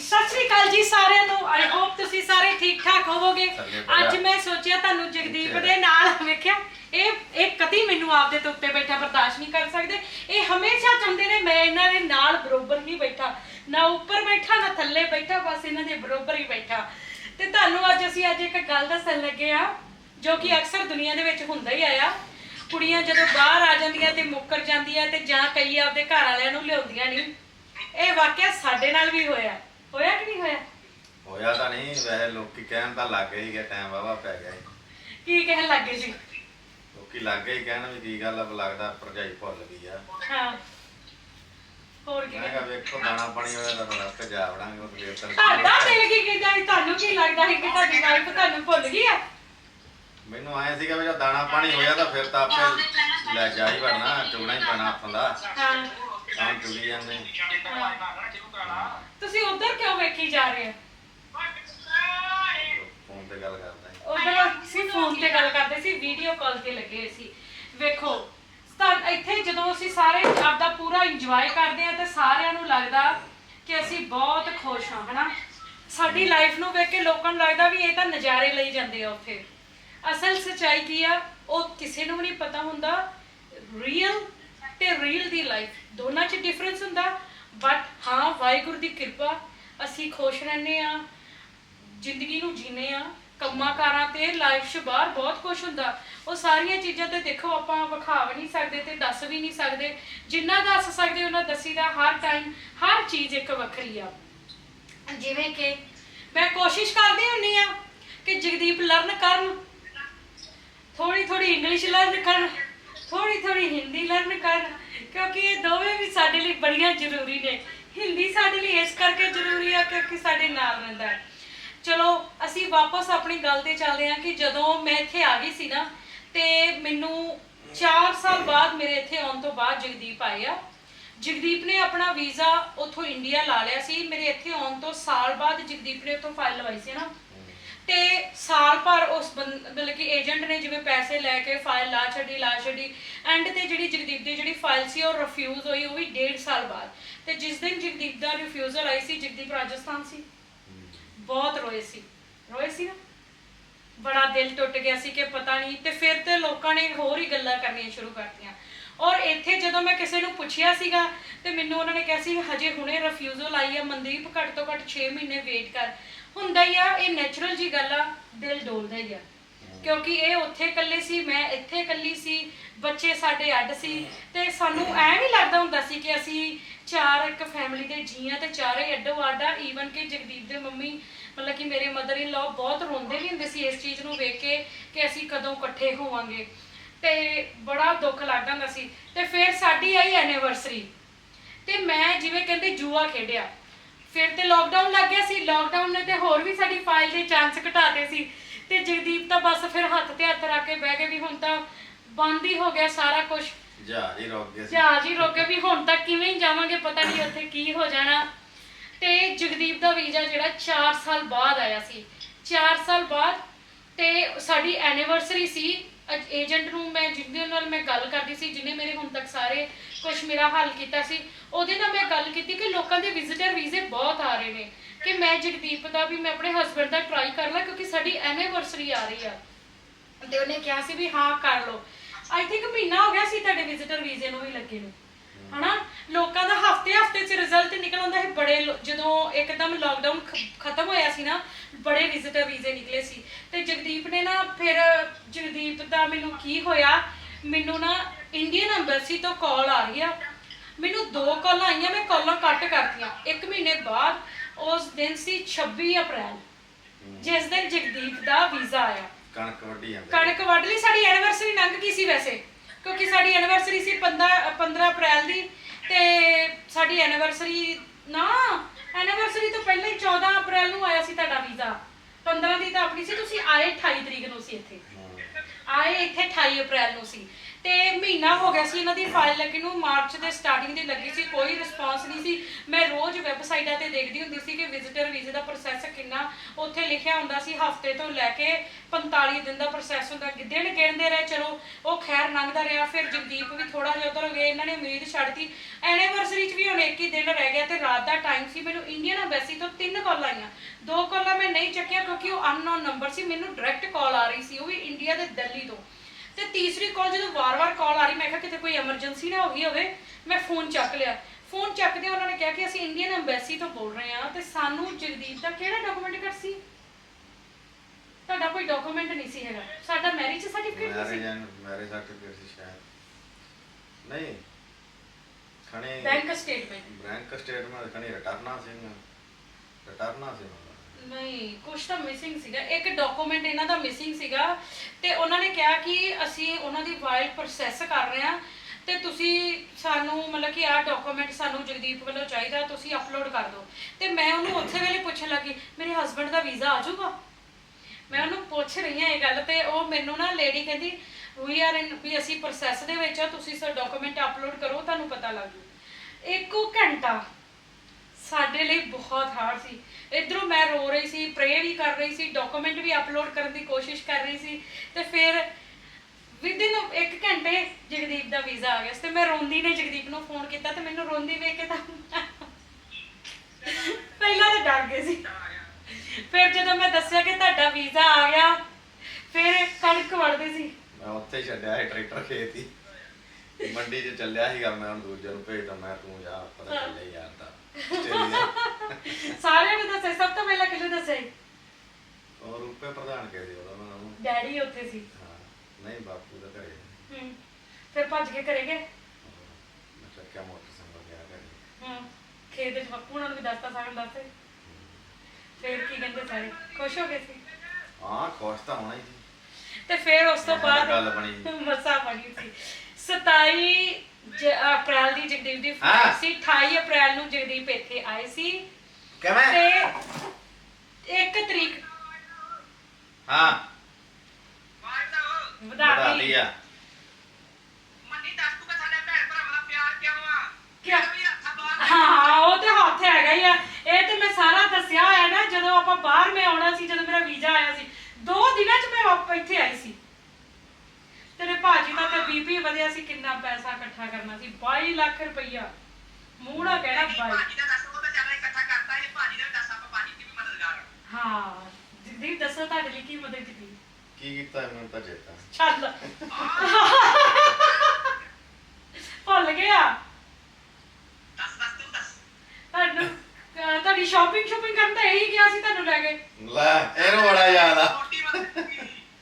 ਸਤਿ ਸ੍ਰੀ ਅਕਾਲ ਜੀ ਸਾਰਿਆਂ ਨੂੰ। ਆਈ ਹੋਪ ਤੁਸੀਂ ਸਾਰੇ ਠੀਕ ਠਾਕ ਹੋਵੋਗੇ ਅੱਜ। ਮੈਂ ਸੋਚਿਆ ਤੁਹਾਨੂੰ ਜਗਦੀਪ ਦੇ ਨਾਲ ਵੇਖਿਆ। ਇਹ ਇਹ ਕਦੀ ਮੈਨੂੰ ਆਪਦੇ ਤੋਂ ਉੱਤੇ ਬੈਠਾ ਬਰਦਾਸ਼ਤ ਨਹੀਂ ਕਰ ਸਕਦੇ। ਇਹ ਹਮੇਸ਼ਾ ਚਾਹੁੰਦੇ ਨੇ ਮੈਂ ਇਹਨਾਂ ਦੇ ਨਾਲ ਬਰੋਬਰ ਹੀ ਬੈਠਾ। ਨਾ ਉੱਪਰ ਬੈਠਾ ਨਾ ਥੱਲੇ ਬੈਠਾ ਬਸ ਇਹਨਾਂ ਦੇ ਬਰੋਬਰ ਹੀ ਬੈਠਾ। ਤੇ ਤੁਹਾਨੂੰ ਅੱਜ ਅਸੀਂ ਅੱਜ ਇੱਕ ਗੱਲ ਦੱਸਣ ਲੱਗੇ ਆ ਜੋ ਕਿ ਅਕਸਰ ਦੁਨੀਆ ਦੇ ਵਿੱਚ ਹੁੰਦਾ ਹੀ ਆਇਆ। ਕੁੜੀਆਂ ਜਦੋਂ ਬਾਹਰ ਆ ਜਾਂਦੀਆਂ ਤੇ ਮੁੱਕਰ ਜਾਂਦੀਆਂ ਤੇ ਜਾਂ ਕਈ ਆਪਦੇ ਘਰ ਵਾਲਿਆਂ ਨੂੰ ਲਿਆਉਂਦੀਆਂ ਨਹੀਂ। ਇਹ ਵਾਕਿਆ ਸਾਡੇ ਨਾਲ ਵੀ ਹੋਇਆ। ਹੋਇਆ ਕਿ ਨਹੀਂ ਹੋਇਆ? ਹੋਇਆ ਤਾਂ ਨਹੀਂ ਵੈਸੇ ਲੋਕੀ ਕਹਿਣ ਤਾਂ ਲੱਗ ਗਏ ਸੀਗੇ ਟਾਈਮ ਵਾਵਾ ਪੈ ਗਿਆ ਸੀ। ਕੀ ਕਹਿਣ ਲੱਗੇ ਸੀ? ਲੋਕੀ ਲੱਗ ਗਏ ਕਹਿਣ ਵੀ ਕੀ ਗੱਲ ਆ ਵੀ ਲੱਗਦਾ ਭਰਜਾਈ ਭੁੱਲ ਗਈ ਆ। ਹਾਂ। ਹੋਰ ਕੀ ਮੈਂ ਕਿਹਾ ਵੇਖੋ ਦਾਣਾ ਪਾਣੀ ਹੋਇਆ ਤਾਂ ਰਸਤੇ ਜਾ ਵੜਾਂਗੇ ਉਹ ਤਾਂ ਤੁਹਾਡਾ ਦਿਲ ਕੀ ਕਹਿੰਦਾ ਸੀ? ਤੁਹਾਨੂੰ ਕੀ ਲੱਗਦਾ ਸੀ ਕਿ ਤੁਹਾਡੀ ਵਾਈਫ ਤੁਹਾਨੂੰ ਭੁੱਲ ਗਈ ਆ? ਮੈਨੂੰ ਆਏ ਸੀਗਾ ਵੀ ਜੇ ਦਾਣਾ ਪਾਣੀ ਹੋਇਆ ਤਾਂ ਫਿਰ ਤਾਂ ਆਪੇ ਲੈ ਜਾ ਹੀ ਵੜਨਾ ਚੁਗਣਾ ਹੀ ਪੈਣਾ ਆਪਾਂ ਦਾ। ਹਾਂ। ਜਾਂਦੇ ਤੁਸੀਂ ਉਧਰ ਕਿਉਂ ਵੇਖੀ ਜਾ ਰਹੇ ਹੋ? ਫੋਨ ਤੇ ਗੱਲ ਕਰਦਾ ਸੀ। ਉਧਰ ਅਸੀਂ ਫੋਨ ਤੇ ਗੱਲ ਕਰਦੇ ਸੀ ਵੀਡੀਓ ਕਾਲ ਤੇ ਲੱਗੇ ਹੋਏ ਸੀ। ਵੇਖੋ ਤਾਂ ਇੱਥੇ ਜਦੋਂ ਅਸੀਂ ਸਾਰੇ ਆਪਦਾ ਪੂਰਾ ਇੰਜੋਏ ਕਰਦੇ ਆ ਤੇ ਸਾਰਿਆਂ ਨੂੰ ਲੱਗਦਾ ਕਿ ਅਸੀਂ ਬਹੁਤ ਖੁਸ਼ ਹਾਂ ਹਨਾ? ਸਾਡੀ ਲਾਈਫ ਨੂੰ ਵੇਖ ਕੇ ਲੋਕਾਂ ਨੂੰ ਲੱਗਦਾ ਵੀ ਇਹ ਤਾਂ ਨਜ਼ਾਰੇ ਲਈ ਜਾਂਦੇ ਆ ਉੱਥੇ। ਅਸਲ ਸੱਚਾਈ ਕੀ ਆ ਉਹ ਕਿਸੇ ਨੂੰ ਵੀ ਨਹੀਂ ਪਤਾ ਹੁੰਦਾ ਰੀਅਲ ਤੇ ਰੀਅਲ ਦੀ ਲਾਈਫ ਦੋਨਾਂ 'ਚ ਡਿਫਰੈਂਸ ਹੁੰਦਾ ਬਟ ਹਾਂ, ਵਾਹਿਗੁਰੂ ਦੀ ਕਿਰਪਾ, ਅਸੀਂ ਖੁਸ਼ ਰਹਿੰਦੇ ਆ ਜ਼ਿੰਦਗੀ ਨੂੰ ਜੀਨੇ ਆ ਕੰਮਾਂ ਕਾਰਾਂ ਤੇ ਲਾਈਫ 'ਚ ਬਾਹਰ ਬਹੁਤ ਕੁਝ ਹੁੰਦਾ। ਉਹ ਸਾਰੀਆਂ ਚੀਜ਼ਾਂ ਤੇ ਦੇਖੋ, ਆਪਾਂ ਵਿਖਾ ਵੀ ਨਹੀਂ ਸਕਦੇ ਤੇ ਦੱਸ ਵੀ ਨਹੀਂ ਸਕਦੇ। ਜਿੰਨਾ ਦੱਸ ਸਕਦੇ, ਉਹਨਾਂ ਦੱਸੀਦਾ ਹਰ ਟਾਈਮ ਹਰ ਚੀਜ਼ ਇੱਕ ਵੱਖਰੀ ਆ। ਜਿਵੇਂ ਕਿ ਮੈਂ ਕੋਸ਼ਿਸ਼ ਕਰਦੀ ਹੁੰਨੀ ਆ ਕਿ ਜਗਦੀਪ ਲਰਨ ਕਰਨ। ਥੋੜੀ ਥੋੜੀ ਇੰਗਲਿਸ਼ ਲਰਨ ਕਰਨ। ਥੋੜੀ ਥੋੜੀ ਹਿੰਦੀ ਲਰਨ ਕਰਨ। ਕਿਉਂਕਿ ਇਹ ਦੋਵੇਂ ਵੀ ਸਾਡੇ ਲਈ ਬੜੀਆਂ ਜ਼ਰੂਰੀ ਨੇ। ਹਿੰਦੀ ਸਾਡੇ ਲਈ ਇਸ ਕਰਕੇ ਜ਼ਰੂਰੀ ਆ ਕਿਉਂਕਿ ਸਾਡੇ ਨਾਲ ਰਹਿੰਦਾ ਹੈ। ਚਲੋ, ਅਸੀਂ ਵਾਪਸ ਆਪਣੀ ਗੱਲ ਤੇ ਚੱਲਦੇ ਹਾਂ ਕਿ ਜਦੋਂ ਮੈਂ ਇੱਥੇ ਆ ਗਈ ਸੀ ਨਾ, ਤੇ ਮੈਨੂੰ 4 ਸਾਲ ਬਾਅਦ ਮੇਰੇ ਇੱਥੇ ਆਉਣ ਤੋਂ ਬਾਅਦ ਜਗਦੀਪ ਆਏ ਆ। ਜਗਦੀਪ ਨੇ ਆਪਣਾ ਵੀਜ਼ਾ ਉੱਥੋਂ ਇੰਡੀਆ ਲਾ ਲਿਆ ਸੀ। ਮੇਰੇ ਇੱਥੇ ਆਉਣ ਤੋਂ ਸਾਲ ਬਾਅਦ ਜਗਦੀਪ ਨੇ ਉੱਥੋਂ ਫਾਈਲ ਲਵਾਈ ਸੀ ਨਾ। ਤੇ ਸਾਲ ਭਰ ਉਸ ਮਤਲਬ ਕਿ ਏਜੰਟ ਨੇ ਜਿਵੇਂ ਪੈਸੇ ਲੈ ਕੇ ਫਾਈਲ ਲਾ ਛੱਡੀ ਲਾ ਛੱਡੀ, ਐਂਡ ਤੇ ਜਿਹੜੀ ਜਗਦੀਪ ਦੀ ਜਿਹੜੀ ਫਾਈਲ ਸੀ ਉਹ ਰਿਫਿਊਜ਼ ਹੋਈ, ਉਹ ਵੀ 1.5 ਸਾਲ ਬਾਅਦ। ਤੇ ਜਿਸ ਦਿਨ ਜਗਦੀਪ ਦਾ ਰਿਫਿਊਜ਼ਲ ਆਈ ਸੀ, ਜਗਦੀਪ ਰਾਜਸਥਾਨ ਸੀ। ਬਹੁਤ ਰੋਏ ਸੀ। ਰੋਏ ਸੀ ਨਾ? ਬੜਾ ਦਿਲ ਟੁੱਟ ਗਿਆ ਸੀ ਕਿ ਪਤਾ ਨਹੀਂ, ਤੇ ਫਿਰ ਤੇ ਲੋਕਾਂ ਨੇ ਹੋਰ ਹੀ ਗੱਲਾਂ ਕਰਨੀਆਂ ਸ਼ੁਰੂ ਕਰਤੀਆਂ। ਔਰ ਇੱਥੇ ਜਦੋਂ ਮੈਂ ਕਿਸੇ ਨੂੰ ਪੁੱਛਿਆ ਸੀਗਾ, ਤੇ ਮੈਨੂੰ ਉਹਨਾਂ ਨੇ ਕਿਹਾ ਸੀ, ਹਜੇ ਹੁਣੇ ਰਿਫਿਊਜ਼ਲ ਆਈ ਆ ਮਨਦੀਪ ਘੱਟ ਤੋਂ ਘੱਟ 6 ਮਹੀਨੇ ਵੇਟ ਕਰ। ਹੁੰਦਾ ਹੀ ਆ, ਇਹ ਨੈਚੁਰਲ ਜੀ ਗੱਲ ਆ, ਦਿਲ ਡੋਲਦਾ ਹੀ ਆ। ਕਿਉਂਕਿ ਇਹ ਉੱਥੇ ਇਕੱਲੇ ਸੀ, ਮੈਂ ਇੱਥੇ ਇਕੱਲੀ ਸੀ, ਬੱਚੇ ਸਾਡੇ ਅੱਡ ਸੀ, ਤੇ ਸਾਨੂੰ ਐ ਨਹੀਂ ਲੱਗਦਾ ਹੁੰਦਾ ਸੀ ਕਿ ਅਸੀਂ ਚਾਰ ਇੱਕ ਫੈਮਿਲੀ ਦੇ ਜੀ ਜੀਆਂ ਤੇ ਚਾਰੇ ਅੱਡੋ ਅੱਡ ਆ ਈਵਨ ਕਿ ਜਗਦੀਪ ਦੇ ਮੰਮੀ, ਮਤਲਬ ਕਿ ਮੇਰੇ ਮਦਰ ਇਨ ਲਾ ਬਹੁਤ ਰੋਂਦੇ ਵੀ ਹੁੰਦੇ ਸੀ ਇਸ ਚੀਜ਼ ਨੂੰ ਵੇਖ ਕੇ ਕਿ ਅਸੀਂ ਕਦੋਂ ਇਕੱਠੇ ਹੋਵਾਂਗੇ। ਤੇ ਬੜਾ ਦੁੱਖ ਲੱਗਦਾ ਹੁੰਦਾ ਸੀ। ਤੇ ਫਿਰ ਸਾਡੀ ਆਈ ਐਨੀਵਰਸਰੀ ਤੇ ਮੈਂ ਜਿਵੇਂ ਕਹਿੰਦੇ ਜੂਆ ਖੇਡਿਆ। ਫਿਰ ਤੇ ਲੋਕਡਾਊਨ ਲੱਗ ਗਿਆ ਸੀ। ਲੋਕਡਾਊਨ ਨੇ ਤੇ ਹੋਰ ਵੀ ਸਾਡੀ ਫਾਈਲ ਦੇ ਚਾਂਸ ਘਟਾਤੇ ਸੀ। ਤੇ ਜਗਦੀਪ ਤਾਂ ਬਸ ਫਿਰ ਹੱਥ ਤੇ ਹੱਥ ਰੱਖ ਕੇ ਬਹਿ ਗਏ ਵੀ ਹੁਣ ਤਾਂ ਬੰਦ ਹੀ ਹੋ ਗਿਆ ਸਾਰਾ ਕੁਝ ਜਹਾਜ਼ ਹੀ ਰੁਕ ਗਏ ਸੀ। ਜਹਾਜ਼ ਹੀ ਰੋਕੇ ਵੀ ਹੁਣ ਤੱਕ ਕਿਵੇਂ ਹੀ ਜਾਵਾਂਗੇ ਪਤਾ ਨਹੀਂ ਉੱਥੇ ਕੀ ਹੋ ਜਾਣਾ। ਤੇ ਜਗਦੀਪ ਦਾ ਵੀਜ਼ਾ ਜਿਹੜਾ 4 ਸਾਲ ਬਾਅਦ ਆਇਆ ਸੀ। 4 ਸਾਲ ਬਾਅਦ ਤੇ ਸਾਡੀ ਐਨੀਵਰਸਰੀ ਸੀ। ਏਜੰਟ ਨੂੰ ਮੈਂ ਜਿਹਦੇ ਨਾਲ ਮੈਂ ਗੱਲ ਕਰਦੀ ਸੀ ਜਿਹਨੇ ਮੇਰੇ ਹੁਣ ਤੱਕ ਸਾਰੇ ਕੁਝ ਮੇਰਾ ਹੱਲ ਕੀਤਾ ਸੀ, ਉਹਦੇ ਨਾਲ ਮੈਂ ਗੱਲ ਕੀਤੀ ਕਿ ਲੋਕਾਂ ਦੇ ਵਿਜ਼ਿਟਰ ਵੀਜ਼ੇ ਬਹੁਤ ਆ ਰਹੇ ਨੇ, ਕਿ ਮੈਂ ਜਗਦੀਪ ਦਾ ਵੀ ਮੈਂ ਆਪਣੇ ਹਸਬੰਡ ਦਾ ਟਰਾਈ ਕਰ ਲਾਂ, ਕਿਉਂਕਿ ਸਾਡੀ ਐਨੀਵਰਸਰੀ ਆ ਰਹੀ ਆ। ਤੇ ਉਹਨੇ ਕਿਹਾ ਸੀ ਵੀ ਹਾਂ, ਕਰ ਲਓ। ਆਈ ਥਿੰਕ ਮਹੀਨਾ ਹੋ ਗਿਆ ਸੀ ਤੁਹਾਡੇ ਵਿਜ਼ਿਟਰ ਵੀਜ਼ੇ ਨੂੰ ਵੀ ਲੱਗੇ ਨੂੰ। ਹਨਾ? ਲੋਕਾਂ ਦਾ ਹਫ਼ਤੇ ਹਫ਼ਤੇ ਚ ਰਿਜ਼ਲਟ ਨਿਕਲ ਆਉਂਦਾ ਸੀ। ਬੜੇ ਲੋ- ਜਦੋਂ ਇੱਕਦਮ ਲਾਕਡਾਊਨ ਖਤਮ ਹੋਇਆ ਸੀ ਨਾ ਬੜੇ ਵਿਜ਼ਿਟਰ ਵੀਜ਼ੇ ਨਿਕਲੇ ਸੀ। ਤੇ ਜਗਦੀਪ ਨੇ ਨਾ ਫਿਰ ਜਗਦੀਪ ਦਾ ਮੈਨੂੰ ਕੀ ਹੋਇਆ? ਮੈਨੂੰ ਨਾ ਇੰਡੀਅਨ ਐਮਬੈਸੀ ਤੋਂ ਕਾਲ ਆ ਰਹੀ ਆ। ਮੈਨੂੰ ਦੋ ਕਾਲਾਂ ਆਈਆਂ ਮੈਂ ਕਾਲਾਂ ਕੱਟ ਕਰਤੀਆਂ। ਇੱਕ ਮਹੀਨੇ ਬਾਅਦ ਉਸ ਦਿਨ ਸੀ 26 ਅਪ੍ਰੈਲ ਜਿਸ ਦਿਨ ਜਗਦੀਪ ਦਾ ਵੀਜ਼ਾ ਆਇਆ। ਕਣਕ ਵੱਢੀ ਜਾਂਦੇ ਕਣਕ ਵੱਢ ਲਈ। ਸਾਡੀ ਐਨੀਵਰਸਰੀ ਲੰਘ ਗਈ ਸੀ ਵੈਸੇ। ਕਿਉਂਕਿ ਸਾਡੀ ਐਨੀਵਰਸਰੀ ਸੀ 15 15 ਅਪ੍ਰੈਲ ਦੀ ਤੇ ਸਾਡੀ ਐਨੀਵਰਸਰੀ ਨਾ ਐਨੀਵਰਸਰੀ ਤੋਂ ਪਹਿਲਾਂ ਹੀ 14 ਅਪ੍ਰੈਲ ਨੂੰ ਆਇਆ ਸੀ ਤੁਹਾਡਾ ਵੀਜ਼ਾ। 15 ਦੀ ਤਾਂ ਆਪਣੀ ਸੀ ਤੁਸੀਂ ਆਏ 28 ਤਰੀਕ ਨੂੰ ਸੀ ਇੱਥੇ। ਆਏ ਇੱਥੇ 28 ਅਪ੍ਰੈਲ ਨੂੰ ਸੀ। ਤੇ ਮਹੀਨਾ ਹੋ ਗਿਆ ਸੀ ਇਹਨਾਂ ਦੀ ਫਾਈਲ ਲੱਗੀ ਨੂੰ, ਮਾਰਚ ਦੇ ਸਟਾਰਟਿੰਗ ਦੀ ਲੱਗੀ ਸੀ, ਕੋਈ ਰਿਸਪਾਂਸ ਨਹੀਂ ਸੀ। ਮੈਂ ਰੋਜ਼ ਵੈਬਸਾਈਟਾਂ ਤੇ ਦੇਖਦੀ ਹੁੰਦੀ ਸੀ ਕਿ ਵਿਜ਼ਿਟਰ ਵੀਜ਼ੇ ਦਾ ਪ੍ਰੋਸੈਸ ਕਿੰਨਾ, ਉੱਥੇ ਲਿਖਿਆ ਹੁੰਦਾ ਸੀ ਹਫ਼ਤੇ ਤੋਂ ਲੈ ਕੇ 45 ਦਿਨ ਦਾ ਪ੍ਰੋਸੈਸ ਹੁੰਦਾ, ਦਿਨ ਗਿਣਦੇ ਰਹੇ, ਚਲੋ, ਉਹ ਖੈਰ ਲੰਘਦਾ ਰਿਹਾ, ਫਿਰ ਜਗਦੀਪ ਵੀ ਥੋੜਾ ਜਿਹਾ ਉਧਰ ਗਏ ਇਹਨਾਂ ਨੇ ਉਮੀਦ ਛੱਡਤੀ ਐਨੀਵਰਸਰੀ 'ਚ ਵੀ ਹੁਣ ਇੱਕ ਹੀ ਦਿਨ ਰਹਿ ਗਿਆ ਤੇ ਰਾਤ ਦਾ ਟਾਈਮ ਸੀ, ਮੈਨੂੰ ਇੰਡੀਅਨ ਐਮਬੈਸੀ ਤੋਂ ਤਿੰਨ ਕਾਲ ਆਈਆਂ। ਦੋ ਕਾਲਾਂ ਮੈਂ ਨਹੀਂ ਚੱਕਿਆ ਕਿਉਂਕਿ ਉਹ ਅਨਨੋਨ ਨੰਬਰ ਸੀ, ਮੈਨੂੰ ਡਾਇਰੈਕਟ ਕਾਲ ਆ ਰਹੀ ਸੀ, ਉਹ ਵੀ ਇੰਡੀਆ ਦੇ ਦਿੱਲੀ ਤੋਂ। ਤੇ ਤੀਸਰੀ ਕਾਲ ਜਦੋਂ ਵਾਰ-ਵਾਰ ਕਾਲ ਆ ਰਹੀ ਮੈਂ ਕਿਹਾ ਕਿਤੇ ਕੋਈ ਐਮਰਜੈਂਸੀ ਨਾ ਹੋ ਗਈ ਹੋਵੇ ਮੈਂ ਫੋਨ ਚੱਕ ਲਿਆ। ਫੋਨ ਚੱਕਦੇ ਉਹਨਾਂ ਨੇ ਕਿਹਾ ਕਿ ਅਸੀਂ ਇੰਡੀਅਨ ਐਮਬੈਸੀ ਤੋਂ ਬੋਲ ਰਹੇ ਹਾਂ ਤੇ ਸਾਨੂੰ ਜਗਦੀਪ ਦਾ ਕਿਹੜਾ ਡਾਕੂਮੈਂਟ ਕਰ ਸੀ? ਤੁਹਾਡਾ ਕੋਈ ਡਾਕੂਮੈਂਟ ਨਹੀਂ ਸੀ ਹੈਗਾ। ਸਾਡਾ ਮੈਰਿਜ ਸਰਟੀਫਿਕੇਟ ਮੈਰਿਜ ਸੀ। ਐਂਡ ਮੈਰਿਜ ਸਰਟੀਫਿਕੇਟ ਸੀ ਸ਼ਾਇਦ। ਨਹੀਂ। ਖਣੇ ਬੈਂਕ ਸਟੇਟਮੈਂਟ ਬੈਂਕ ਸਟੇਟਮੈਂਟ ਖਣੇ ਰਿਟਰਨਾ ਸੀ ਰਿਟਰਨਾ ਸੀ ਦਾ। ਨਹੀਂ ਕੁਝ ਤਾਂ ਮਿਸਿੰਗ ਸੀਗਾ। ਇੱਕ ਡਾਕੂਮੈਂਟ ਇਹਨਾਂ ਦਾ ਮਿਸਿੰਗ ਸੀਗਾ ਤੇ ਉਹਨਾਂ ਨੇ ਕਿਹਾ ਕਿ ਅਸੀਂ ਉਹਨਾਂ ਦੀ ਫਾਈਲ ਪ੍ਰੋਸੈਸ ਕਰ ਰਹੇ ਹਾਂ ਤੇ ਤੁਸੀਂ ਸਾਨੂੰ ਮਤਲਬ ਕਿ ਆਹ ਡਾਕੂਮੈਂਟ ਸਾਨੂੰ ਜਗਦੀਪ ਵੱਲੋਂ ਚਾਹੀਦਾ, ਤੁਸੀਂ ਅਪਲੋਡ ਕਰ ਦਿਓ। ਤੇ ਮੈਂ ਉਹਨੂੰ ਉੱਥੇ ਵੇਲੇ ਪੁੱਛਣ ਲੱਗੀ, ਮੇਰੇ ਹਸਬੰਡ ਦਾ ਵੀਜ਼ਾ ਆ ਜਾਊਗਾ? ਮੈਂ ਉਹਨੂੰ ਪੁੱਛ ਰਹੀ ਹਾਂ ਇਹ ਗੱਲ ਤੇ ਉਹ ਮੈਨੂੰ ਨਾ ਲੇਡੀ ਕਹਿੰਦੀ ਵੀ ਆਰ ਇਨ ਵੀ ਅਸੀਂ ਪ੍ਰੋਸੈਸ ਦੇ ਵਿੱਚ ਆ ਤੁਸੀਂ ਸਰ ਡਾਕੂਮੈਂਟ ਅਪਲੋਡ ਕਰੋ, ਤੁਹਾਨੂੰ ਪਤਾ ਲੱਗ ਜੂ। ਇੱਕੋ ਘੰਟਾ ਸਾਡੇ ਲਈ ਬਹੁਤ ਹਾਰਡ ਸੀ। ਇਧਰੋਂ ਮੈਂ ਰੋ ਰਹੀ ਸੀ ਪ੍ਰੇ ਵੀ ਕਰ ਰਹੀ ਸੀ ਡਾਕੂਮੈਂਟ ਵੀ ਅਪਲੋਡ ਕਰਨ ਦੀ ਕੋਸ਼ਿਸ਼ ਕਰ ਰਹੀ ਸੀ ਤੇ ਫਿਰ ਵਿਦਿਨ ਇੱਕ ਘੰਟੇ ਜਗਦੀਪ ਦਾ ਵੀਜ਼ਾ ਆ ਗਿਆ ਤੇ ਮੈਂ ਰੋਂਦੀ ਨੇ ਜਗਦੀਪ ਨੂੰ ਫੋਨ ਕੀਤਾ ਤੇ ਮੈਨੂੰ ਰੋਂਦੀ ਵੇਖ ਕੇ ਤਾਂ ਪਹਿਲਾਂ ਤਾਂ ਡਰ ਗਏ ਸੀ। ਫਿਰ ਜਦੋਂ ਮੈਂ ਦੱਸਿਆ ਕਿ ਤੁਹਾਡਾ ਵੀਜ਼ਾ ਆ ਗਿਆ, ਫਿਰ ਕਣਕ ਵੜਦੀ ਸੀ। ਮੈਂ ਉੱਥੇ ਛੱਡਿਆ ਸੀ ਟਰੈਕਟਰ ਖੇਤ ਹੀ। ਮੰਡੀ 'ਚ ਚੱਲਿਆ ਸੀਗਾ, ਮੈਂ ਹੁਣ ਦੂਜੇ ਨੂੰ ਭੇਜਦਾ, ਮੈਂ ਤੂੰ ਜਾ, ਪਤਾ ਚੱਲੇ ਯਾਰ ਦਾ ਸਾਰਿਆਂ ਨੂੰ ਦੱਸਿਆ ਸਭ ਤੋਂ ਪਹਿਲਾਂ ਕਿਹਨੂੰ ਦੱਸਿਆ ਸੀ? ਉਹ ਰੂਪੇ ਪ੍ਰਧਾਨ ਕੇ ਸੀ ਉਹਦਾ ਮੈਂ ਉਹਨੂੰ ਡੈਡੀ ਉੱਥੇ ਸੀ। ਹਾਂ ਨਹੀਂ ਬਾਪੂ ਦਾ ਘਰੇ। ਹੂੰ ਫਿਰ ਭੱਜ ਕੇ ਘਰੇ ਗਏ? ਮੈਂ ਚੱਕਿਆ ਮੋਟਰਸਾਈਕਲ ਗਿਆ ਘਰੇ। ਹੂੰ ਖੇਤ ਵਿੱਚ ਬੱਪੂ ਉਹਨਾਂ ਨੂੰ ਵੀ ਦੱਸਤਾ ਸਾਗਨ ਦੱਸੇ ਫਿਰ ਕੀ ਕਹਿੰਦੇ ਸਾਰੇ? ਖੁਸ਼ ਹੋ ਗਏ ਸੀ? ਹਾਂ ਕੋਸ਼ ਤਾਂ ਹੋਣਾ ਹੀ ਸੀ। ਤੇ ਫਿਰ ਉਸ ਤੋਂ ਬਾਅਦ ਗੱਲ ਬਣੀ। ਮਸਾ ਬਣੀ ਸੀ। 27 ਜ- ਅਪ੍ਰੈਲ ਦੀ ਜਗਦੀਪ ਦੀ ਹਾਂ। ਫਲਾਈਟ ਸੀ 28 ਅਪ੍ਰੈਲ ਨੂੰ ਜਗਦੀਪ ਇੱਥੇ ਆਏ ਸੀ। ਕਿਵੇਂ? ਤੇ 1 ਤਰੀਕ ਹਾਂ। ਵਧਾ ਦਿੱਤੀ ਲਿਆ ਕਿਆ? ਹਾਂ ਉਹ ਤੇ ਹੱਥ ਹੈਗਾ ਹੀ ਆ। ਇਹ ਤੇ ਮੈਂ ਸਾਰਾ ਦੱਸਿਆ ਹੋਇਆ ਨਾ ਜਦੋਂ ਆਪਾਂ ਬਾਹਰ ਮੈਂ ਆਉਣਾ ਸੀ ਜਦੋਂ ਮੇਰਾ ਵੀਜ਼ਾ ਆਇਆ ਸੀ। ਦੋ ਦਿਨਾਂ 'ਚ ਮੈਂ ਵਾਪ ਇੱਥੇ ਆਈ ਸੀ ਤੇਰੇ ਭਾਜੀ ਦਾ ਤੇ ਬੀਪੀ ਵਧਿਆ ਸੀ ਕਿੰਨਾ ਪੈਸਾ ਇਕੱਠਾ ਕਰਨਾ ਸੀ 22 ਲੱਖ ਰੁਪਈਆ। ਮੂੰਹ ਨਾਲ ਕਹਿਣਾ 22 ਹਾਂ। ਜਗਦੀਪ ਦੱਸੋ ਤੁਹਾਡੇ ਲਈ ਕੀ ਮਦਦ ਕੀਤੀ? ਕੀ ਕੀਤਾ ਮੈਨੂੰ ਤਾਂ ਚੇਤਾ ਚੱਲ। ਭੁੱਲ ਗਿਆ। ਤੁਹਾਨੂੰ ਅਹ ਤੁਹਾਡੀ ਸ਼ਾਪਿੰਗ ਸ਼ਾਪਿੰਗ ਕਰਨ ਤਾਂ ਇਹੀ ਗਿਆ ਸੀ ਤੁਹਾਨੂੰ ਲੈ ਕੇ। ਲੈ ਇਹਨੂੰ ਬੜਾ ਯਾਦ ਆ।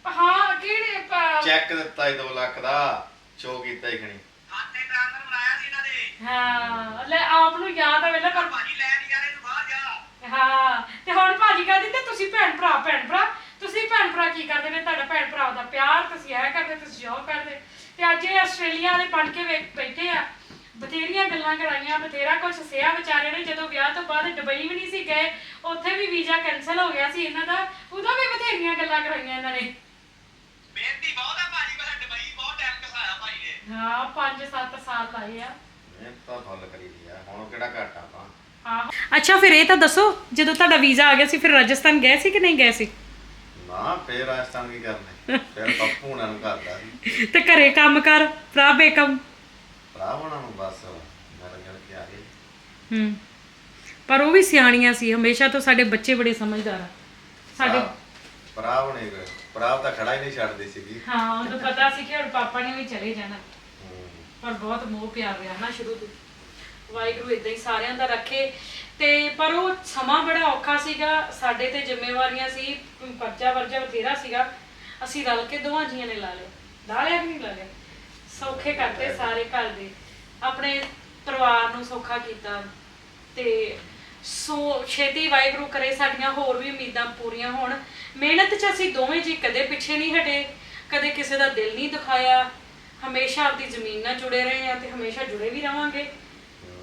ਹਾਂ ਕਿਹੜੇ ਪ- ਚੈੱਕ ਦਿੱਤਾ ਸੀ 2 ਲੱਖ ਦਾ ਸ਼ੋ ਕੀਤਾ ਹੀ ਖਣੀ। ਹਾਂ ਲੈ ਆਪ ਨੂੰ ਯਾਦ ਆ ਵੇਲੇ ਪਰ ਹਾਂ ਤੇ ਹੁਣ ਭਾਜੀ ਕਹਿੰਦੇ ਤੇ ਤੁਸੀਂ ਭੈਣ ਭਰਾ ਭੈਣ ਭਰਾ ਤੁਸੀਂ ਭੈਣ ਭਰਾ ਕੀ ਕਰਦੇ ਨੇ? ਤੁਹਾਡਾ ਭੈਣ ਭਰਾ ਦਾ ਪਿਆਰ ਤੁਸੀਂ ਇਹ ਕਰਦੇ ਤੁਸੀਂ ਉਹ ਕਰਦੇ। ਤੇ ਅੱਜ ਇਹ ਆਸਟ੍ਰੇਲੀਆ ਵਾਲੇ ਬਣ ਕੇ ਵੇਖ ਬੈਠੇ ਆ। ਬਥੇਰੀਆਂ ਗੱਲਾਂ ਕਰਾਈਆਂ ਬਥੇਰਾ ਕੁਝ ਸਿਆ ਵਿਚਾਰੇ ਨੇ। ਜਦੋਂ ਵਿਆਹ ਤੋਂ ਬਾਅਦ ਦੁਬਈ ਵੀ ਨਹੀਂ ਸੀ ਗਏ ਉੱਥੇ ਵੀ ਵੀਜ਼ਾ ਕੈਨਸਲ ਹੋ ਗਿਆ ਸੀ ਇਹਨਾਂ ਦਾ। ਉਦੋਂ ਵੀ ਬਥੇਰੀਆਂ ਗੱਲਾਂ ਕਰਾਈਆਂ ਇਹਨਾਂ ਨੇ। ਹਾਂ 5-7 ਸਾਲ ਲਾਏ ਆ। ਇਹ ਤਾਂ ਫੁੱਲ ਕਰੀ ਦੀ ਆ। ਹੁਣ ਕਿਹੜਾ ਘੱਟ ਆ ਆਪਾਂ? ਹਾਂ ਅੱਛਾ ਫਿਰ ਇਹ ਤਾਂ ਦੱਸੋ ਜਦੋਂ ਤੁਹਾਡਾ ਵੀਜ਼ਾ ਆ ਗਿਆ ਸੀ ਫਿਰ ਰਾਜਸਥਾਨ ਗਏ ਸੀ ਕਿ ਨਹੀਂ ਗਏ ਸੀ? ਨਾ ਫੇਰ ਰਾਜਸਥਾਨ ਕੀ ਕਰਨੇ? ਫਿਰ ਪੱਪੂ ਉਹਨਾਂ ਨੂੰ ਕਰਦਾ ਸੀ। ਤੇ ਘਰੇ ਕੰਮ ਕਰ ਭਰਾ ਬੇਕਮ। ਭਰਾ ਉਹਨਾਂ ਨੂੰ ਬਸ ਮੇਰੇ ਗੱਲ ਕੀ ਆ ਗਈ ਹੂੰ। ਪਰ ਉਹ ਵੀ ਸਿਆਣੀਆਂ ਸੀ ਹਮੇਸ਼ਾ ਤੋਂ ਸਾਡੇ ਬੱਚੇ ਬੜੇ ਸਮਝਦਾਰ ਆ। ਸਾਡੇ ਭਰਾ ਹੁਣੇ ਭਰਾ ਤਾਂ ਖੜਾ ਹੀ ਨਹੀਂ ਛੱਡਦੀ ਸੀਗੀ। ਹਾਂ ਉਹਨੂੰ ਪਤਾ ਸੀ ਕਿ ਹੁਣ ਪਾਪਾ ਨੇ ਵੀ ਚਲੇ ਜਾਣਾ। ਪਰ ਬਹੁਤ ਮੋਹ ਪਿਆਰ ਰਿਹਾ ਨਾ ਸ਼ੁਰੂ ਤੋਂ। ਵਾਹਿਗੁਰੂ ਇਦਾਂ ਹੀ ਸਾਰਿਆਂ ਦਾ ਰੱਖੇ। ਤੇ ਪਰ ਉਹ ਸਮਾਂ ਬੜਾ ਔਖਾ ਸੀਗਾ। ਸਾਡੇ ਤੇ ਜ਼ਿੰਮੇਵਾਰੀਆਂ ਸੀ ਪਰਚਾ ਵਰਜਾ ਬਥੇਰਾ ਸੀਗਾ। ਅਸੀਂ ਰਲ ਕੇ ਦੋਵਾਂ ਜੀਆਂ ਨੇ ਲਾ ਲਿਆ। ਲਾ ਲਿਆ ਕਿ ਨਹੀਂ ਲਾ ਲਿਆ? ਸੌਖੇ ਕਰਤੇ ਸਾਰੇ ਘਰ ਦੇ। ਆਪਣੇ ਪਰਿਵਾਰ ਨੂੰ ਸੌਖਾ ਕੀਤਾ। ਤੇ ਸੋ ਛੇਤੀ ਵਾਹਿਗੁਰੂ ਕਰੇ ਸਾਡੀਆਂ ਹੋਰ ਵੀ ਉਮੀਦਾਂ ਪੂਰੀਆਂ ਹੋਣ। ਮਿਹਨਤ 'ਚ ਅਸੀਂ ਦੋਵੇਂ ਜੀ ਕਦੇ ਪਿੱਛੇ ਨਹੀਂ ਹਟੇ। ਕਦੇ ਕਿਸੇ ਦਾ ਦਿਲ ਨਹੀਂ ਦੁਖਾਇਆ। ਹਮੇਸ਼ਾ ਆਪਦੀ ਜ਼ਮੀਨ ਨਾਲ ਜੁੜੇ ਰਹੇ ਆ ਤੇ ਹਮੇਸ਼ਾ ਜੁੜੇ ਵੀ ਰਵਾਂਗੇ।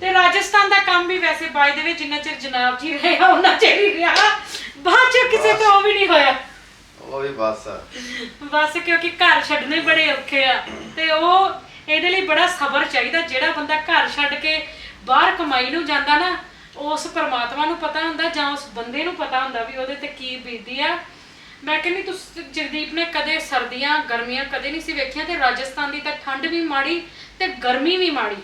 ਤੇ ਰਾਜਸਥਾਨ ਦਾ ਕੰਮ ਵੀ ਵੈਸੇ ਬਾਈ ਦੇ ਵਿੱਚ ਜਿੰਨਾ ਚਿਰ ਜਨਾਬ ਜੀ ਰਹੇ ਆ ਉਹਨਾਂ ਚਿਰ ਹੀ ਰਿਹਾ। ਬਾਅਦ ਚ ਕਿਸੇ ਤੋਂ ਉਹ ਵੀ ਨਹੀਂ ਹੋਇਆ। ਉਹ ਵੀ ਬਸ। ਬਸ ਕਿਉਂਕਿ ਘਰ ਛੱਡਣੇ ਬੜੇ ਔਖੇ ਆ। ਤੇ ਉਹ ਇਹਦੇ ਲਈ ਬੜਾ ਸਬਰ ਚਾਹੀਦਾ। ਜਿਹੜਾ ਬੰਦਾ ਘਰ ਛੱਡ ਕੇ ਬਾਹਰ ਕਮਾਈ ਨੂੰ ਜਾਂਦਾ ਨਾ ਉਸ ਪਰਮਾਤਮਾ ਨੂੰ ਪਤਾ ਹੁੰਦਾ ਜਾਂ ਉਸ ਬੰਦੇ ਨੂੰ ਪਤਾ ਹੁੰਦਾ ਵੀ ਉਹਦੇ ਤੇ ਕੀ ਬੀਤਦੀ ਆ। ਮੈਂ ਕਹਿੰਦੀ ਤੁਸੀਂ ਜਗਦੀਪ ਨੇ ਕਦੇ ਸਰਦੀਆਂ, ਗਰਮੀਆਂ ਕਦੇ ਨਹੀਂ ਸੀ ਵੇਖੀਆਂ ਤੇ ਰਾਜਸਥਾਨ ਦੀ ਤਾਂ ਠੰਡ ਵੀ ਮਾੜੀ ਤੇ ਗਰਮੀ ਵੀ ਮਾੜੀ।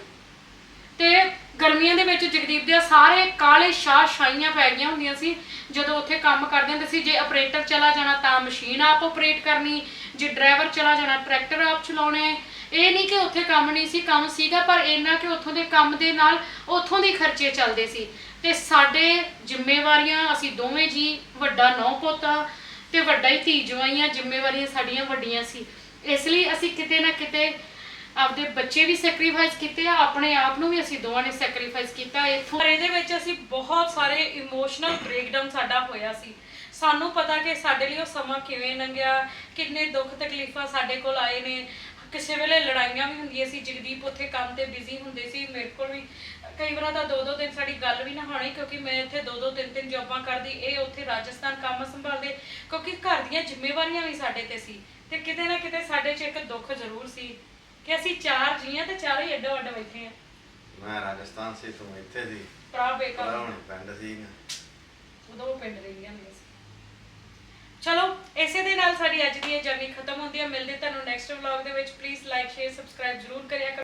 ਤੇ ਗਰਮੀਆਂ ਦੇ ਵਿੱਚ ਜਗਦੀਪ ਦੇ ਸਾਰੇ ਕਾਲੇ ਸ਼ਾਹ ਸ਼ਾਈਆਂ ਪੈ ਗਈਆਂ ਹੁੰਦੀਆਂ ਸੀ। ਜਦੋਂ ਉੱਥੇ ਕੰਮ ਕਰਦੇ ਹੁੰਦੇ ਸੀ, ਜੇ ਆਪਰੇਟਰ ਚਲਾ ਜਾਣਾ ਤਾਂ ਮਸ਼ੀਨ ਆਪ ਆਪਰੇਟ ਕਰਨੀ, ਜੇ ਡਰਾਈਵਰ ਚਲਾ ਜਾਣਾ, ਟਰੈਕਟਰ ਆਪ ਚਲਾਉਣੇ। ਇਹ ਨਹੀਂ ਕਿ ਉੱਥੇ ਕੰਮ ਨਹੀਂ ਸੀ, ਕੰਮ ਸੀਗਾ, ਪਰ ਇੰਨਾ ਕਿ ਉੱਥੋਂ ਦੇ ਕੰਮ ਦੇ ਨਾਲ ਉੱਥੋਂ ਦੇ ਖਰਚੇ ਚੱਲਦੇ ਸੀ। ਤੇ ਸਾਡੇ ਜ਼ਿੰਮੇਵਾਰੀਆਂ, ਅਸੀਂ ਦੋਵੇਂ ਜੀ, ਵੱਡਾ ਨੌ ਪੋਤਾ ਤੇ ਵੱਡਾ ਹੀ ਧੀ ਜਵਾਈਆਂ ਜ਼ਿੰਮੇਵਾਰੀਆਂ ਸਾਡੀਆਂ ਵੱਡੀਆਂ ਸੀ। ਇਸ ਲਈ ਅਸੀਂ ਕਿਤੇ ਨਾ ਕਿਤੇ ਆਪਦੇ ਬੱਚੇ ਵੀ ਸੈਕਰੀਫਾਈਸ ਕੀਤੇ ਆ, ਆਪਣੇ ਆਪ ਨੂੰ ਵੀ ਅਸੀਂ ਦੋਵਾਂ ਨੇ ਸੈਕਰੀਫਾਈਸ ਕੀਤਾ। ਇਥੋਂ ਇਹਦੇ ਵਿੱਚ ਅਸੀਂ ਬਹੁਤ ਸਾਰੇ ਇਮੋਸ਼ਨਲ ਬ੍ਰੇਕਡਾਊਨ ਸਾਡਾ ਹੋਇਆ ਸੀ। ਸਾਨੂੰ ਪਤਾ ਕਿ ਸਾਡੇ ਲਈ ਉਹ ਸਮਾਂ ਕਿਵੇਂ ਲੰਘਿਆ, ਕਿੰਨੇ ਦੁੱਖ ਤਕਲੀਫਾਂ ਸਾਡੇ ਕੋਲ ਆਏ ਨੇ। ਕਿਸੇ ਵੇਲੇ ਲੜਾਈਆਂ ਵੀ ਹੁੰਦੀਆਂ ਸੀ, ਜਗਦੀਪ ਉੱਥੇ ਕੰਮ ਤੇ ਬਿਜ਼ੀ ਹੁੰਦੇ ਸੀ, ਮੇਰੇ ਕੋਲ ਵੀ ਕਈ ਵਾਰ ਤਾਂ ਦੋ ਦੋ ਦਿਨ ਸਾਡੀ ਗੱਲ ਵੀ ਨਾ ਹੋਣੀ ਕਿਉਂਕਿ ਮੈਂ ਇੱਥੇ ਦੋ ਦੋ ਤਿੰਨ ਤਿੰਨ ਜੌਬਾਂ ਕਰਦੀ ਇਹ ਉੱਥੇ ਰਾਜਸਥਾਨ ਕੰਮ ਸੰਭਾਲਦੇ ਕਿਉਂਕਿ ਘਰ ਦੀਆਂ ਜ਼ਿੰਮੇਵਾਰੀਆਂ ਵੀ ਸਾਡੇ ਤੇ ਸੀ ਤੇ ਕਿਤੇ ਨਾ ਕਿਤੇ ਸਾਡੇ 'ਚ ਇੱਕ ਦੁੱਖ ਜ਼ਰੂਰ ਸੀ ਕਿ ਅਸੀਂ ਚਾਰ ਜੀਆਂ ਤੇ ਚਾਰੋਂ ਹੀ ਅੱਡੋ ਅੱਡ ਬੈਠੇ ਆ ਮੈਂ ਰਾਜਸਥਾਨ ਸੀ ਤੂੰ ਇੱਥੇ ਸੀ। ਭਰਾ ਬੇਕਾ ਪਰ ਹੁਣ ਪਿੰਡ ਸੀ ਉਦੋਂ ਉਹ ਪਿੰਡ ਹੁੰਦੀਆਂ ਸੀ। ਚਲੋ ਇਸੇ ਦੇ ਨਾਲ ਸਾਡੀ ਅੱਜ ਦੀ ਇਹ ਜਰਨੀ ਖਤਮ ਹੁੰਦੀ ਹੈ ਮਿਲਦੇ ਤੁਹਾਨੂੰ ਨੈਕਸਟ ਵਲੌਗ ਦੇ ਵਿੱਚ। ਪਲੀਜ਼ ਲਾਈਕ ਸ਼ੇਅਰ ਸਬਸਕ੍ਰਾਈਬ ਜ਼ਰੂਰ ਕਰਿਆ ਕਰੋ।